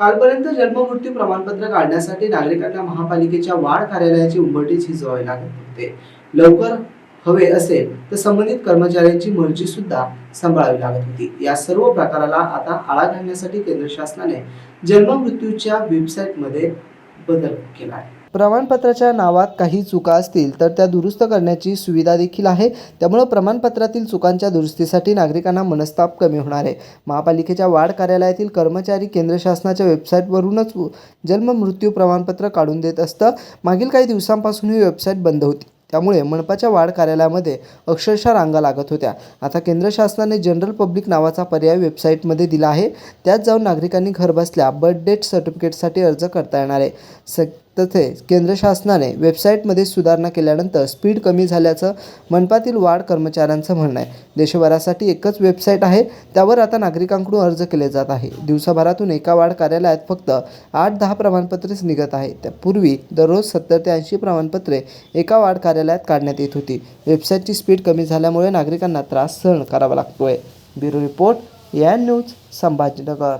कालपर्यंत जन्ममृत्यू प्रमाणपत्र काढण्यासाठी नागरिकांना महापालिकेच्या वाढ कार्यालयाची उंबरठी झिजवावी लागत होते. लवकर हवे असेल तर संबंधित कर्मचाऱ्यांची मर्जी सुद्धा सांभाळावी लागत होती. या सर्व प्रकाराला आता आळा घालण्यासाठी केंद्र शासनाने जन्ममृत्यूच्या वेबसाईटमध्ये बदल केला आहे. प्रमाणपत्राच्या नावात काही चुका असतील तर त्या दुरुस्त करण्याची सुविधा देखील आहे. त्यामुळं प्रमाणपत्रातील चुकांच्या दुरुस्तीसाठी नागरिकांना मनस्ताप कमी होणार आहे. महापालिकेच्या वाढ कार्यालयातील कर्मचारी केंद्र शासनाच्या वेबसाईटवरूनच जन्म मृत्यू प्रमाणपत्र काढून देत असतं. मागील काही दिवसांपासून ही वेबसाईट बंद होती. त्यामुळे मनपाच्या वाढ कार्यालयामध्ये अक्षरशः रांगा लागत होत्या. आता केंद्र शासनाने जनरल पब्लिक नावाचा पर्याय वेबसाईटमध्ये दिला आहे. त्यात जाऊन नागरिकांनी घरबसल्या बर्थ डेट सर्टिफिकेटसाठी अर्ज करता येणार आहे. स तसेच केंद्र शासनाने वेबसाईटमध्ये सुधारणा केल्यानंतर स्पीड कमी झाल्याचं मनपातील वाढ कर्मचाऱ्यांचं म्हणणं आहे. देशभरासाठी एकच वेबसाईट आहे त्यावर आता नागरिकांकडून अर्ज केले जात आहे. दिवसाभरातून एका वाढ कार्यालयात फक्त आठ दहा प्रमाणपत्रेच निघत आहे. त्यापूर्वी दररोज सत्तर ते ऐंशी प्रमाणपत्रे एका वाढ कार्यालयात काढण्यात येत होती. वेबसाईटची स्पीड कमी झाल्यामुळे नागरिकांना त्रास सहन करावा लागतोय. ब्युरो रिपोर्ट या न्यूज संभाजीनगर.